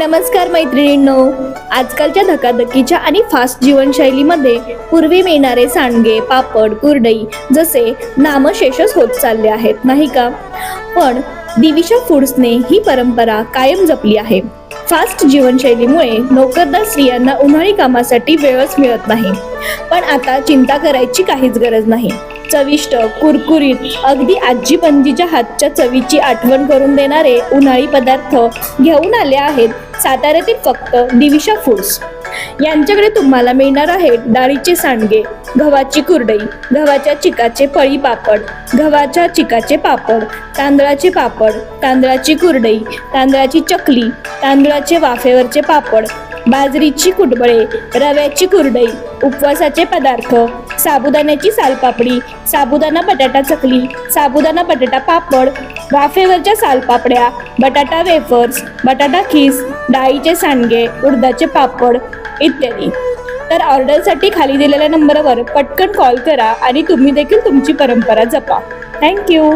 नमस्कार मैत्रिणींनो. आजकालच्या धकाधकीच्या आणि फास्ट जीवनशैलीमध्ये पूर्वी मिळणारे सांडगे पापड कुरडई जसे नामशेषच होत चालले आहेत नाही का? पण दिविशा फूड्सने ही परंपरा कायम जपली आहे. फास्ट जीवनशैलीमुळे नोकरदार स्त्रियांना उन्हाळी कामासाठी वेळच मिळत नाही. पण आता चिंता करायची काहीच गरज नाही. चविष्ट कुरकुरीत अगदी आजी पंजीच्या हातच्या चवीची आठवण करून देणारे उन्हाळी पदार्थ घेऊन आले आहेत साताऱ्यातील फक्त दिविशा फूड्स. यांच्याकडे तुम्हाला मिळणार आहेत डाळीचे सांडगे गव्हाची कुरडई गव्हाच्या चिकाचे पळी पापड गव्हाच्या चिकाचे पापड तांदळाचे पापड तांदळाची कुरडई तांदळाची चकली तांदळाचे वाफेवरचे पापड बाजरीची कुटबळे रव्याची कुरडई उपवासाचे पदार्थ साबुदाण्याची सालपापडी साबुदाणा बटाटा चकली साबुदाणा बटाटा पापड वाफेवरच्या सालपापड्या बटाटा वेफर्स बटाटा खीस डाळीचे सांडगे उडदाचे पापड इत्यादी. तर ऑर्डरसाठी खाली दिलेल्या नंबरवर पटकन कॉल करा आणि तुम्ही देखील तुमची परंपरा जपा. थँक्यू